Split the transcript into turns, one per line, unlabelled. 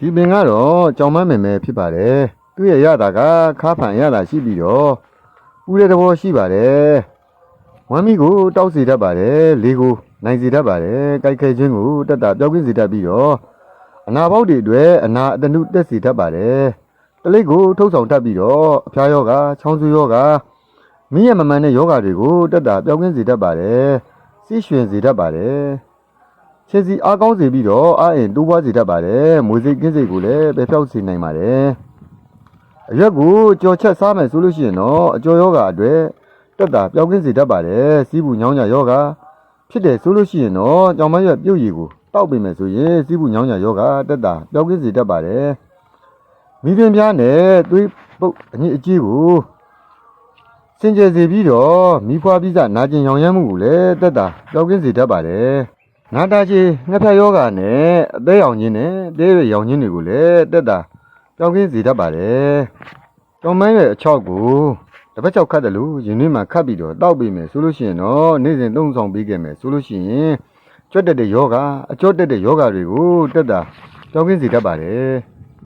ဒီပင်ကတော့ကြောင်မမယ်မယ်ဖြစ်ပါတယ်သူ့ရဲ့ရတာကခါဖန်ရတာရှိပြီးတော့ဥတဲ့သဘောရှိပါတယ်ဝမ်းမီကိုတောက်စီတတ်ပါတယ်လေကိုနိုင်စီတတ်ပါတယ်ကြိုက်ခဲခြင်းကိုတက်တာပြောက်ကင်းစီတတ်ပြီးတော့အနာပေါက်တွေအတွက်အနာအတနုတက်စီတတ်ပါတယ်တလိပ်ကိုထုတ်ဆောင်တတ်ပြီးတော့အဖျားယောဂချောင်းဆူယောဂမိရမမှန်တဲ့ယောဂတွေကိုတက်တာပြောက်ကင်းစီတတ်ပါတယ်စီးရွှင်စီတတ်ပါတယ် ခြေစီအားကောင်းစေပြီးတော့အားအင်တိုးပွားစေတတ်ပါတယ်မွေစိတ်ကင်းစိတ်ကိုလည်းပဲဖြောက်စေနိုင်ပါတယ်အရွက်ကိုကြော်ချက်စားမယ်ဆိုလို့ရှိရင်တော့အကျော်ယောဂအတွက်တက်တာပျောက်ကင်းစေတတ်ပါတယ်စီးဘူးညောင်းကြယောဂဖြစ်တယ်ဆိုလို့ရှိရင်တော့ကြောင်မရွက်ပြုတ်ရည်ကိုတောက်ပေးမယ်ဆိုရင်စီးဘူးညောင်းကြယောဂတက်တာပျောက်ကင်းစေတတ်ပါတယ်မိပင်ပြားနဲ့သွေးပုတ်အညစ်အကြေးကိုစင်ကြယ်စေပြီးတော့မိဖွားပြီးစနာကျင်ရောင်ရမ်းမှုကိုလည်းတက်တာပျောက်ကင်းစေတတ်ပါတယ် နာတာချေငှက်ဖျက်ယောဂနဲ့အသေးရောင်ခြင်းနဲ့အသေးရွယ်ရောင်ခြင်းတွေကိုလည်းတက်တာပြောင်းကင်းစေတတ်ပါတယ်။တောင်မန်းရဲ့အချောက်ကိုတစ်ပတ်ချောက်ခတ်တယ်လို့ယင်းနှင်းမှာခတ်ပြီးတော့တောက်ပေးမယ်ဆိုလို့ရှိရင်တော့နေ့စဉ်သုံးဆောင်ပေးခဲ့မယ်ဆိုလို့ရှိရင်ကြွတ်တက်တဲ့ယောဂအကျော့တက်တဲ့ယောဂတွေကိုတက်တာပြောင်းကင်းစေတတ်ပါတယ်။